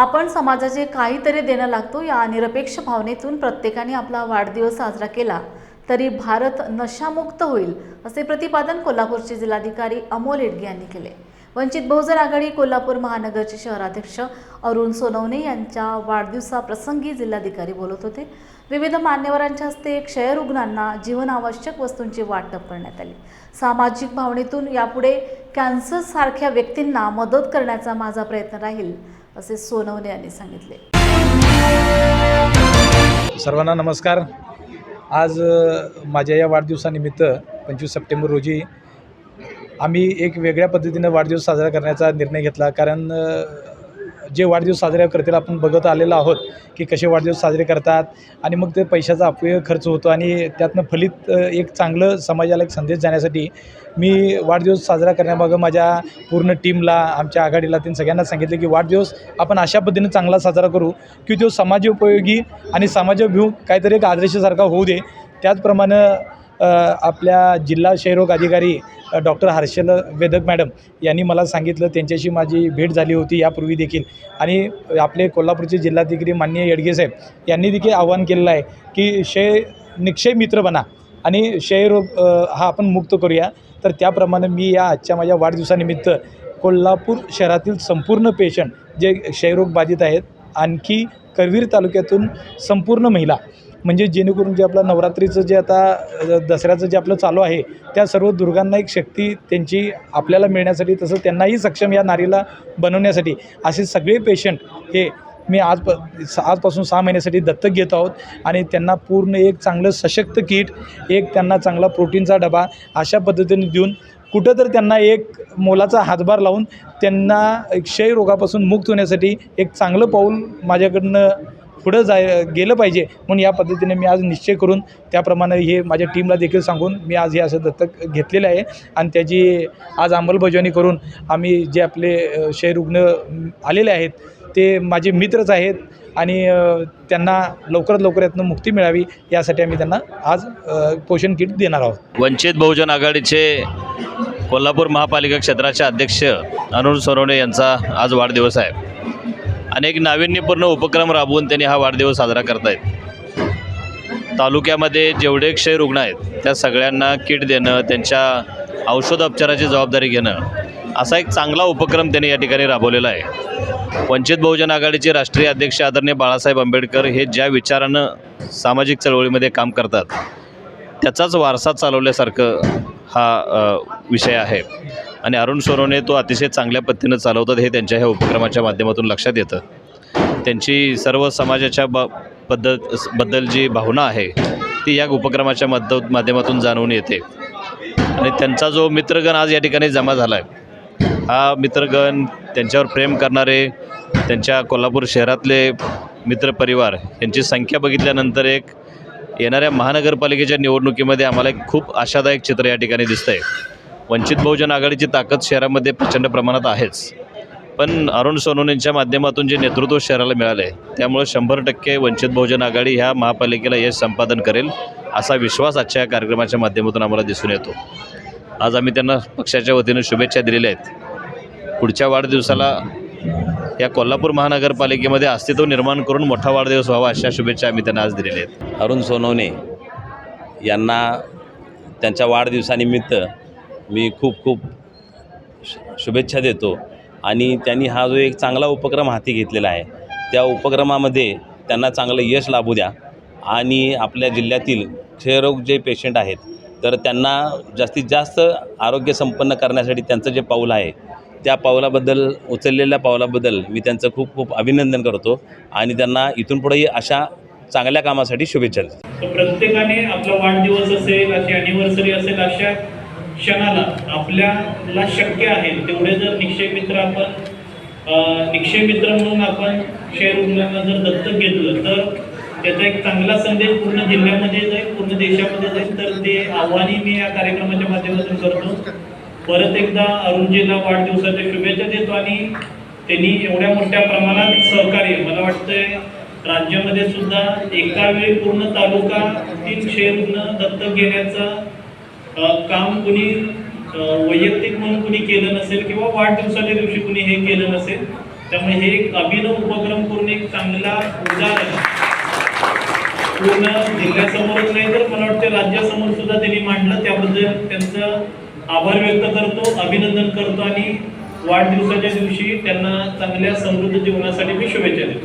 आपण समाजाचे काहीतरी देणं लागतो या निरपेक्ष भावनेतून प्रत्येकाने आपला वाढदिवस साजरा केला तरी भारत नशामुक्त होईल असे प्रतिपादन कोल्हापूरचे जिल्हाधिकारी अमोल येडगे यांनी केले. वंचित बहुजन आघाडी कोल्हापूर महानगरचे शहराध्यक्ष अरुण सोनवणे यांच्या वाढदिवसाप्रसंगी जिल्हाधिकारी बोलत होते. विविध मान्यवरांच्या हस्ते क्षयरुग्णांना जीवनावश्यक वस्तूंची वाटप करण्यात आली. सामाजिक भावनेतून यापुढे कॅन्सरसारख्या व्यक्तींना मदत करण्याचा माझा प्रयत्न राहील असे सोनवणे यांनी सांगितले. सर्वांना नमस्कार. आज माझ्या या वाढदिवसानिमित्त पंचवीस सप्टेंबर रोजी आम्ही एक वेगळ्या पद्धतीनं वाढदिवस साजरा करण्याचा निर्णय घेतला. कारण जे वाढदिवस साजरे करतील आपण बघत आलेलो आहोत की कसे वाढदिवस साजरे करतात आणि मग ते पैशाचा अपव्यय खर्च होतो आणि त्यातनं फलित एक चांगलं समाजाला एक संदेश जाण्यासाठी मी वाढदिवस साजरा करण्यामागं माझ्या पूर्ण टीमला आमच्या आघाडीला त्यांनी सगळ्यांना सांगितलं की वाढदिवस आपण अशा पद्धतीनं चांगला साजरा करू की तो समाजोपयोगी आणि समाजाभिमुख काहीतरी एक आदर्शसारखा होऊ दे. त्याचप्रमाणे आपल्या जिल्हा क्षयरोग अधिकारी डॉक्टर हर्षल वेदक मॅडम यांनी मला सांगितलं त्यांच्याशी माझी भेट झाली होती यापूर्वी देखील. आणि आपले कोल्हापूरचे जिल्हाधिकारी माननीय येडगे साहेब यांनी देखील आवाहन केलेलं आहे की क्षय निक्षय मित्र बना आणि क्षयरोग हा आपण मुक्त करूया. तर त्याप्रमाणे मी या आजच्या माझ्या वाढदिवसानिमित्त कोल्हापूर शहरातील संपूर्ण पेशंट जे क्षयरोग बाधित आहेत आणखी करवीर तालुक्यातून संपूर्ण महिला म्हणजे जेणेकरून जे आपलं नवरात्रीचं जे आता दसऱ्याचं जे आपलं चालू आहे त्या सर्व दुर्गांना एक शक्ती त्यांची आपल्याला मिळण्यासाठी तसं त्यांनाही सक्षम या नारीला बनवण्यासाठी असे सगळे पेशंट हे मी आज प आजपासून सहा महिन्यासाठी दत्तक घेत आहोत आणि त्यांना पूर्ण एक चांगलं सशक्त किट एक त्यांना चांगला प्रोटीनचा डबा अशा पद्धतीने देऊन कुठं तर त्यांना एक मोलाचा हातभार लावून त्यांना क्षयरोगापासून मुक्त होण्यासाठी एक चांगलं पाऊल माझ्याकडनं पुढं जाय गेलं पाहिजे. म्हणून या पद्धतीने मी आज निश्चय करून त्याप्रमाणे हे माझ्या टीमला देखील सांगून मी आज हे असं दत्तक घेतलेलं आहे. आणि त्याची आज अंमलबजावणी करून आम्ही जे आपले क्षयरुग्ण आलेले आहेत ते माझे मित्रच आहेत आणि त्यांना लवकरात लवकर यातनं मुक्ती मिळावी यासाठी आम्ही त्यांना आज पोषण किट देणार आहोत. वंचित बहुजन आघाडीचे कोल्हापूर महापालिका क्षेत्राचे अध्यक्ष अरुण सोनवणे यांचा आज वाढदिवस आहे. अनेक नाविन्यपूर्ण उपक्रम राबवून त्यांनी हा वाढदिवस साजरा करतायत. तालुक्यामध्ये जेवढे क्षय रुग्ण आहेत त्या सगळ्यांना किट देणं त्यांच्या औषधोपचाराची जबाबदारी घेणं असा एक चांगला उपक्रम त्यांनी या ठिकाणी राबवलेला आहे. वंचित बहुजन आघाडीचे राष्ट्रीय अध्यक्ष आदरणीय बाळासाहेब आंबेडकर हे ज्या विचारानं सामाजिक चळवळीमध्ये काम करतात त्याचाच वारसा चालवल्यासारखं हा विषय आहे. आणि अरुण सोनवणे तो अतिशय चांगल्या पद्धतीनं चालवतात हे त्यांच्या ह्या उपक्रमाच्या माध्यमातून लक्षात येतं. त्यांची सर्व समाजाच्या ब पद्धत बद्दल जी भावना आहे ती या उपक्रमाच्या मध्य माध्यमातून जाणवून येते. आणि त्यांचा जो मित्रगण आज या ठिकाणी जमा झाला आहे हा मित्रगण त्यांच्यावर प्रेम करणारे त्यांच्या कोल्हापूर शहरातले मित्रपरिवार यांची संख्या बघितल्यानंतर एक येणाऱ्या महानगरपालिकेच्या निवडणुकीमध्ये आम्हाला एक खूप आशादायक चित्र या ठिकाणी दिसतं आहे वंचित बहुजन आघाडीची ताकद शहरामध्ये प्रचंड प्रमाणात आहेच. पण अरुण सोनवणेंच्या माध्यमातून जे नेतृत्व शहराला मिळालं आहे त्यामुळे शंभर टक्के वंचित बहुजन आघाडी ह्या महापालिकेला यश संपादन करेल असा विश्वास आजच्या या कार्यक्रमाच्या माध्यमातून आम्हाला दिसून येतो. आज आम्ही त्यांना पक्षाच्या वतीनं शुभेच्छा दिलेल्या आहेत. पुढच्या वाढदिवसाला या कोल्हापूर महानगरपालिकेमध्ये अस्तित्व निर्माण करून मोठा वाढदिवस व्हावा अशा शुभेच्छा आम्ही त्यांना आज दिलेल्या आहेत. अरुण सोनवणे यांना त्यांच्या वाढदिवसानिमित्त मी खूप खूप शुभेच्छा देतो. आणि त्यांनी हा जो एक चांगला उपक्रम हाती घेतलेला आहे त्या उपक्रमामध्ये त्यांना चांगलं यश लाभू द्या. आणि आपल्या जिल्ह्यातील क्षयरोग जे पेशंट आहेत तर त्यांना जास्तीत जास्त आरोग्य संपन्न करण्यासाठी त्यांचं जे पाऊल आहे त्या पावलाबद्दल उचललेल्या पावलाबद्दल मी त्यांचं खूप खूप अभिनंदन करतो आणि त्यांना इथून पुढेही अशा चांगल्या कामासाठी शुभेच्छा देतो. तर प्रत्येकाने आपला वाढदिवस असेल अशी अॅनिव्हर्सरी असेल अशा क्षणाला आपल्याला शक्य आहे. तेवढे जर निक्षय मित्र आपण निक्षय मित्र म्हणून आपण शेअर रुग्णांना जर दत्तक घेतलं तर त्याचा एक चांगला संदेश पूर्ण जिल्ह्यामध्ये जाईल पूर्ण देशामध्ये जाईल. तर ते आव्हानही मी या कार्यक्रमाच्या माध्यमातून करतो. परत एकदा अरुणजीला वाढदिवसाच्या शुभेच्छा देतो आणि त्यांनी एवढ्या मोठ्या प्रमाणात सहकार्य मला वाटतंय राज्यामध्ये सुद्धा एका वेळी पूर्ण तालुका तीन रुग्ण दत्तक घेण्याचं काम कुणी वैयक्तिक म्हणून कुणी केलं नसेल किंवा वाढदिवसाच्या दिवशी कुणी हे केलं नसेल त्यामुळे हे एक अभिनव उपक्रम कोणी एक चांगला उदाहरण. पूर्ण जिल्ह्यासमोरच नाही तर मला वाटतं राज्यासमोर सुद्धा त्यांनी मांडलं त्याबद्दल त्यांचं आभार व्यक्त करतो अभिनंदन करतो आणि वाढदिवसाच्या दिवशी त्यांना चांगल्या समृद्ध जीवनासाठी मी शुभेच्छा देतो.